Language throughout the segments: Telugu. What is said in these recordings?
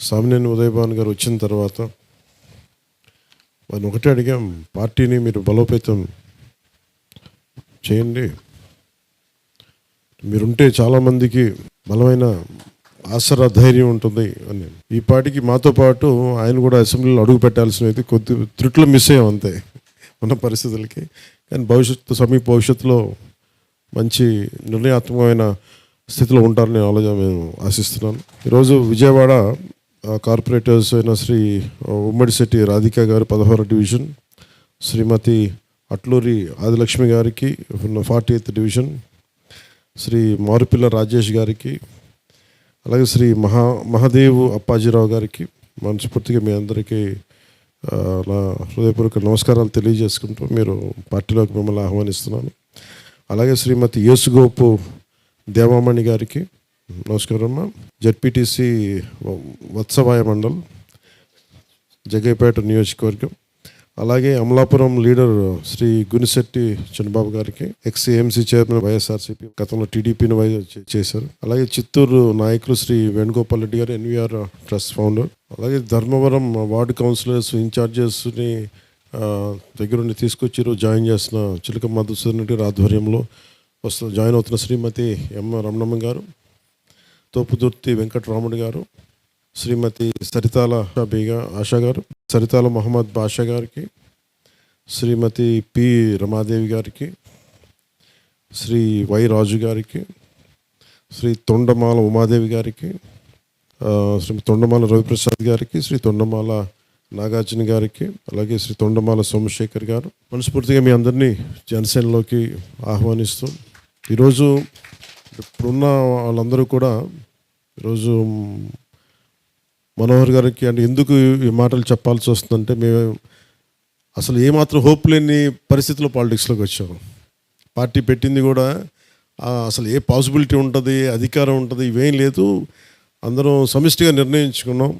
సామినేని ఉదయభాన్ గారు వచ్చిన తర్వాత వారిని ఒకటే అడిగాం పార్టీని మీరు బలోపేతం చేయండి. మీరుంటే చాలామందికి బలమైన ఆసరా ధైర్యం ఉంటుంది అని. ఈ పాటికి మాతో పాటు ఆయన కూడా అసెంబ్లీలో అడుగు పెట్టాల్సినది కొద్ది త్రుట్లు మిస్ అయ్యాం అంతే ఉన్న పరిస్థితులకి. కానీ భవిష్యత్తు సమీప భవిష్యత్తులో మంచి నిర్ణయాత్మకమైన స్థితిలో ఉంటారని ఆలోచన మేము ఆశిస్తున్నాను ఈరోజు విజయవాడ కార్పొరేటర్స్ అయిన శ్రీ ఉమ్మడిశెట్టి రాధిక గారు పదహారు డివిజన్ శ్రీమతి అట్లూరి ఆదిలక్ష్మి గారికి forty eighth division Sri Marupilla Rajesh గారికి అలాగే శ్రీ మహా మహాదేవ్ అప్పాజీరావు గారికి మనస్ఫూర్తిగా మీ అందరికీ నా హృదయపూర్వక నమస్కారాలు తెలియజేసుకుంటూ మీరు పార్టీలోకి మిమ్మల్ని ఆహ్వానిస్తున్నాను. అలాగే శ్రీమతి యేసుగోపు దేవామణి గారికి నమస్కారం అమ్మా జడ్పీటీసీ వత్సవాయ మండల్ జగ్గైపేట నియోజకవర్గం. అలాగే అమలాపురం లీడర్ శ్రీ గునిశెట్టి చంద్రబాబు గారికి ఎక్స్ఏఎంసీ చైర్మన్ వైఎస్ఆర్సీపీ గతంలో టీడీపీని వై చేశారు. అలాగే చిత్తూరు నాయకులు శ్రీ వేణుగోపాల్ రెడ్డి గారు ఎన్వీఆర్ ట్రస్ట్ ఫౌండర్. అలాగే ధర్మవరం వార్డు కౌన్సిలర్స్ ఇన్ఛార్జెస్ని దగ్గరుండి తీసుకొచ్చి జాయిన్ చేసిన చిలక మధుసూదన్ రెడ్డి ఆధ్వర్యంలో వస్తు జాయిన్ అవుతున్న శ్రీమతి ఎం రమణమ్మ గారు. తోపుదుర్తి వెంకటరాముడు గారు శ్రీమతి సరితాల బీగా ఆశా గారు సరితాల మహమ్మద్ బాషా గారికి శ్రీమతి పి రమాదేవి గారికి శ్రీ వై రాజు గారికి శ్రీ తొండమాల ఉమాదేవి గారికి శ్రీ తొండమాల రవిప్రసాద్ గారికి శ్రీ తొండమాల నాగార్జున గారికి అలాగే శ్రీ తొండమాల సోమశేఖర్ గారు. మనస్ఫూర్తిగా మీ అందరినీ జనసేనలోకి ఆహ్వానిస్తూ ఈరోజు ఇప్పుడున్న వాళ్ళందరూ కూడా ఈరోజు మనోహర్ గారికి అంటే ఎందుకు ఈ మాటలు చెప్పాల్సి వస్తుందంటే మేము అసలు ఏమాత్రం హోప్ లేని పరిస్థితిలో పాలిటిక్స్లోకి వచ్చాము పార్టీ పెట్టింది కూడా అసలు ఏ పాసిబిలిటీ ఉంటుంది అధికారం ఉంటుంది ఇవేం లేదు. అందరం సమిష్టిగా నిర్ణయించుకున్నాం.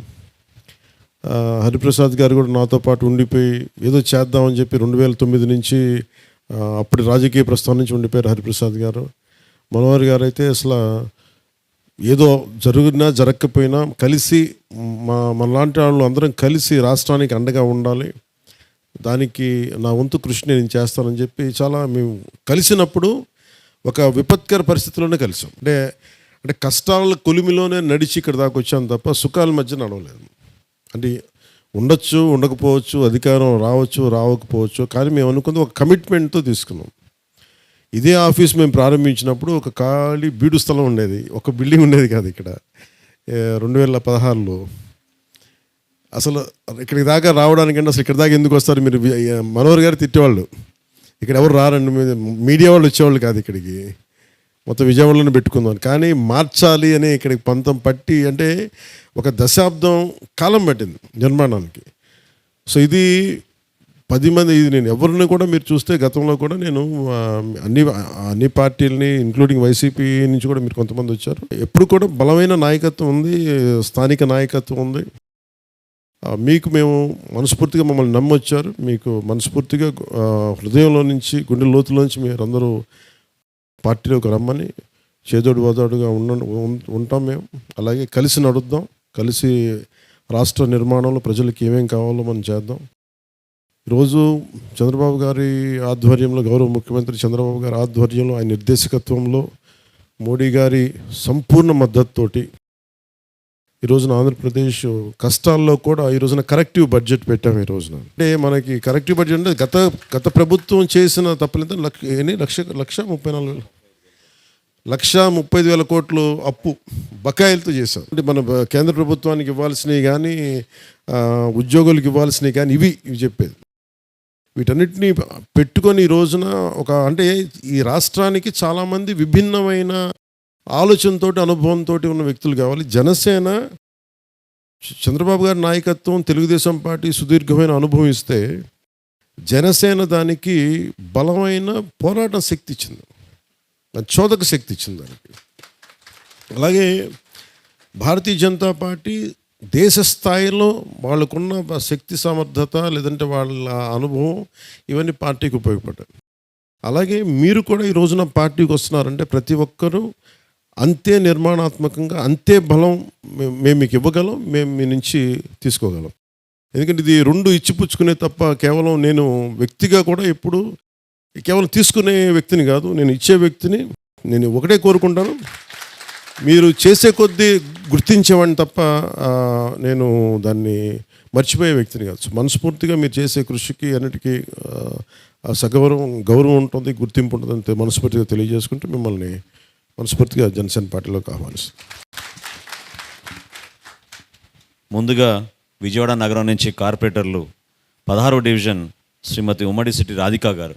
హరిప్రసాద్ గారు కూడా నాతో పాటు ఉండిపోయి ఏదో చేద్దామని చెప్పి రెండు వేల తొమ్మిది నుంచి అప్పటి రాజకీయ ప్రస్థానం నుంచి ఉండిపోయారు హరిప్రసాద్ గారు. మనోహర్ గారు అయితే అసలు ఏదో జరిగినా జరగకపోయినా కలిసి మా మనలాంటి వాళ్ళు అందరం కలిసి రాష్ట్రానికి అండగా ఉండాలి. దానికి నా వంతు కృషి నేను చేస్తానని చెప్పి చాలా మేము కలిసినప్పుడు ఒక విపత్కర పరిస్థితిలోనే కలిసాం. అంటే అంటే కష్టాల కొలిమిలోనే నడిచి ఇక్కడ దాకా వచ్చాను తప్ప సుఖాల మధ్య నడవలేదు. అంటే ఉండొచ్చు ఉండకపోవచ్చు అధికారం రావచ్చు రావకపోవచ్చు కానీ మేము అనుకుంది ఒక కమిట్మెంట్తో తీసుకున్నాం. ఇదే ఆఫీస్ మేము ప్రారంభించినప్పుడు ఒక ఖాళీ బీడు స్థలం ఉండేది. ఒక బిల్డింగ్ ఉండేది కాదు ఇక్కడ. రెండు వేల పదహారులో. అసలు ఇక్కడికి దాకా రావడానికంటే అసలు ఇక్కడ దాకా ఎందుకు వస్తారు మీరు? మనోహర్ గారు తిట్టేవాళ్ళు. ఇక్కడ ఎవరు రారండి? మీ- మీడియా వాళ్ళు వచ్చేవాళ్ళు కాదు ఇక్కడికి. మొత్తం విజయవాడలోనే పెట్టుకుందాం కానీ మార్చాలి అని ఇక్కడికి పంతం పట్టి అంటే ఒక దశాబ్దం కాలం పట్టింది నిర్మాణానికి. సో ఇది పది మంది ఇది నేను ఎవరిని కూడా మీరు చూస్తే గతంలో కూడా నేను అన్ని అన్ని పార్టీలని ఇంక్లూడింగ్ వైసీపీ నుంచి కూడా మీరు కొంతమంది వచ్చారు. ఎప్పుడు కూడా బలమైన నాయకత్వం ఉంది స్థానిక నాయకత్వం ఉంది. మీకు మేము మనస్ఫూర్తిగా మమ్మల్ని నమ్మొచ్చారు. మీకు మనస్ఫూర్తిగా హృదయంలో నుంచి గుండె లోతులో నుంచి మీరు అందరూ పార్టీలోకి రమ్మని చేదోడు వదోడుగా ఉన్న ఉంటాం మేము. అలాగే కలిసి నడుద్దాం. కలిసి రాష్ట్ర నిర్మాణంలో ప్రజలకు ఏమేం కావాలో మనం చేద్దాం. ఈరోజు చంద్రబాబు గారి ఆధ్వర్యంలో గౌరవ ముఖ్యమంత్రి చంద్రబాబు గారి ఆధ్వర్యంలో ఆయన నిర్దేశకత్వంలో మోడీ గారి సంపూర్ణ మద్దతుతోటి ఈ రోజున ఆంధ్రప్రదేశ్ కష్టాల్లో కూడా ఈ రోజున కరెక్టివ్ బడ్జెట్ పెట్టాం ఈ రోజున. అంటే మనకి కరెక్టివ్ బడ్జెట్ అంటే గత గత ప్రభుత్వం చేసిన తప్పులంతా లక్ష ఎన్ని? లక్ష లక్ష ముప్పై నాలుగు వేలు. లక్ష ముప్పై వేల కోట్లు అప్పు బకాయిలతో చేశాం. అంటే మన కేంద్ర ప్రభుత్వానికి ఇవ్వాల్సినవి కానీ ఉద్యోగులకు ఇవ్వాల్సినవి కానీ ఇవి ఇవి చెప్పేది. వీటన్నిటిని పెట్టుకొని ఈ రోజున ఒక అంటే ఈ రాష్ట్రానికి చాలామంది విభిన్నమైన ఆలోచనతో అనుభవంతో ఉన్న వ్యక్తులు కావాలి. జనసేన చంద్రబాబు గారి నాయకత్వం తెలుగుదేశం పార్టీ సుదీర్ఘమైన అనుభవం ఇస్తే జనసేన దానికి బలమైన పోరాట శక్తి ఇచ్చింది. చోదక శక్తి ఇచ్చింది దానికి. అలాగే భారతీయ జనతా పార్టీ దేశ స్థాయిలో వాళ్ళకున్న శక్తి సమర్థత లేదంటే వాళ్ళ అనుభవం ఇవన్నీ పార్టీకి ఉపయోగపడ్డాయి. అలాగే మీరు కూడా ఈ రోజున పార్టీకి వస్తున్నారంటే ప్రతి ఒక్కరూ అంతే నిర్మాణాత్మకంగా అంతే బలం మేము మీకు ఇవ్వగలం మేము మీ నుంచి తీసుకోగలం. ఎందుకంటే ఇది రెండు ఇచ్చిపుచ్చుకునే తప్ప కేవలం నేను వ్యక్తిగా కూడా ఎప్పుడు కేవలం తీసుకునే వ్యక్తిని కాదు నేను ఇచ్చే వ్యక్తిని నేను ఒకటే కోరుకుంటాను. మీరు చేసే కొద్దీ గుర్తించేవాడిని తప్ప నేను దాన్ని మర్చిపోయే వ్యక్తిని కాదు. మనస్ఫూర్తిగా మీరు చేసే కృషికి అన్నిటికీ సగౌరవం గౌరవం ఉంటుంది గుర్తింపు ఉంటుంది అంతే మనస్ఫూర్తిగా తెలియజేసుకుంటూ మిమ్మల్ని మనస్ఫూర్తిగా జనసేన పార్టీలోకి ఆహ్వానిస్తాను ముందుగా విజయవాడ నగరం నుంచి కార్పొరేటర్లు పదహారో డివిజన్ శ్రీమతి ఉమ్మడి సిటీ రాధికా గారు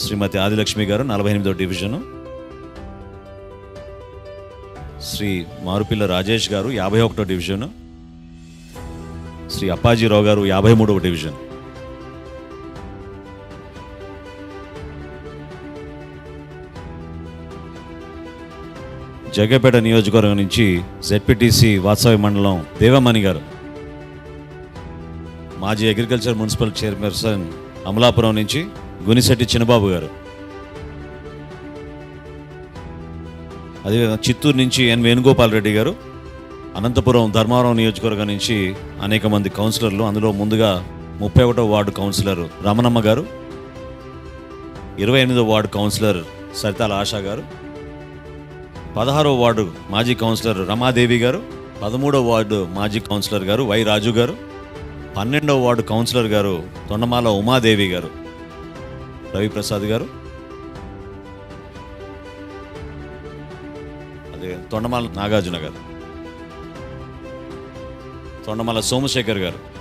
శ్రీమతి ఆదిలక్ష్మి గారు నలభై ఎనిమిదో డివిజను. శ్రీ మారుపిల్ల రాజేష్ గారు యాభై ఒకటో డివిజను. శ్రీ అప్పాజీరావు గారు యాభై మూడవ డివిజన్. జగ్గపేట నియోజకవర్గం నుంచి జెడ్పీటీసీ వాత్సవ్య మండలం దేవమణి గారు. మాజీ అగ్రికల్చర్ మున్సిపల్ చైర్పర్సన్ అమలాపురం నుంచి గునిశెట్టి చిన్నబాబు గారు. అదేవిధంగా చిత్తూరు నుంచి ఎన్ వేణుగోపాల్ రెడ్డి గారు అనంతపురం ధర్మారం నియోజకవర్గం నుంచి అనేక మంది కౌన్సిలర్లు అందులో ముందుగా ముప్పై ఒకటో వార్డు కౌన్సిలర్ రమణమ్మ గారు ఇరవై ఎనిమిదో వార్డు కౌన్సిలర్ సరితాల ఆశా గారు పదహారో వార్డు మాజీ కౌన్సిలర్ రమాదేవి గారు పదమూడో వార్డు మాజీ కౌన్సిలర్ గారు వై రాజు గారు పన్నెండవ వార్డు కౌన్సిలర్ గారు తొండమాల ఉమాదేవి గారు. రవిప్రసాద్ గారు. అదే తొండమాల నాగార్జున గారు. తొండమాల సోమశేఖర్ గారు.